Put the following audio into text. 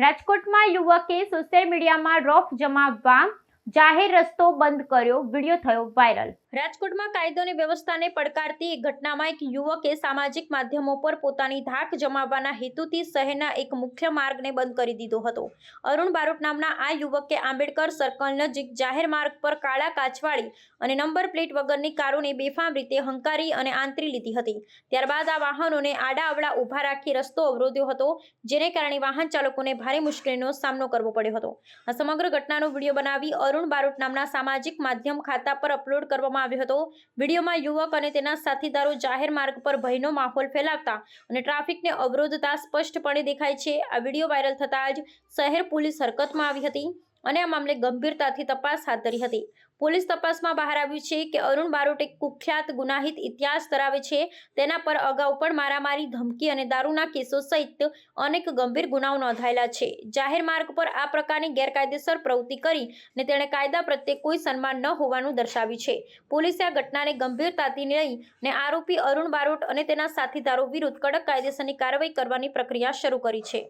રાજકોટમાં યુવકે સોશિયલ મીડિયામાં રોફ જમાવવા જાહેર રસ્તો બંધ કર્યો, વીડિયો થયો વાયરલ. રાજકોટમાં કાયદોની વ્યવસ્થાને પડકારતી એક ઘટનામાં એક યુવકે સામાજિક માધ્યમો પર પોતાની ધાક જમાવવાના હેતુથી શહેરના એક મુખ્ય માર્ગને બંધ કરી દીધો હતો. અરુણ બારોટ નામના આ યુવકે આંબેડકર સર્કલ નજીક જાહેર માર્ગ પર કાળા કાચવાળી અને નંબર પ્લેટ વગરની કારોને બેફામ રીતે હંકારી અને આંતરી લીધી હતી. ત્યારબાદ આ વાહનોને આડાઅવળા ઊભા રાખી રસ્તો અવરોધ્યો હતો, જેને કારણે વાહન ચાલકોને ભારે મુશ્કેલીનો સામનો કરવો પડ્યો હતો. આ સમગ્ર ઘટનાનો વીડિયો બનાવી અરુણ બારોટ નામના સામાજિક માધ્યમ ખાતા પર અપલોડ કરવામાં આવ્યો હતો. વિડીયોમાં યુવક અને તેના સાથીદારો જાહેર માર્ગ પર ભયનો માહોલ ફેલાવતા અને ટ્રાફિકને અવરોધતા સ્પષ્ટપણે દેખાય છે. આ વીડિયો વાયરલ થતાં જ શહેર પોલીસ હરકતમાં આવી હતી. અને આ મામલે ગંભીરતાથી તપાસ હાથ ધરી હતી. પોલીસ તપાસમાં બહાર આવ્યું છે કે અરુણ બારોટ એક કુખ્યાત ગુનાહિત ઇતિહાસ ધરાવે છે. તેના પર અગાઉ પણ મારામારી, ધમકી અને દારૂના કેસો સહિત અનેક ગંભીર ગુનાઓ નોંધાયેલા છે. જાહેર માર્ગ પર આ પ્રકારની ગેરકાયદેસર પ્રવૃત્તિ કરી ને તેણે કાયદા પ્રત્યે કોઈ સન્માન ન હોવાનું દર્શાવ્યું છે. પોલીસે આ ઘટનાને ગંભીરતાથી લઈ ને આરોપી અરુણ બારોટ અને તેના સાથીદારો વિરુદ્ધ કડક કાયદેસરની કાર્યવાહી કરવાની પ્રક્રિયા શરૂ કરી છે.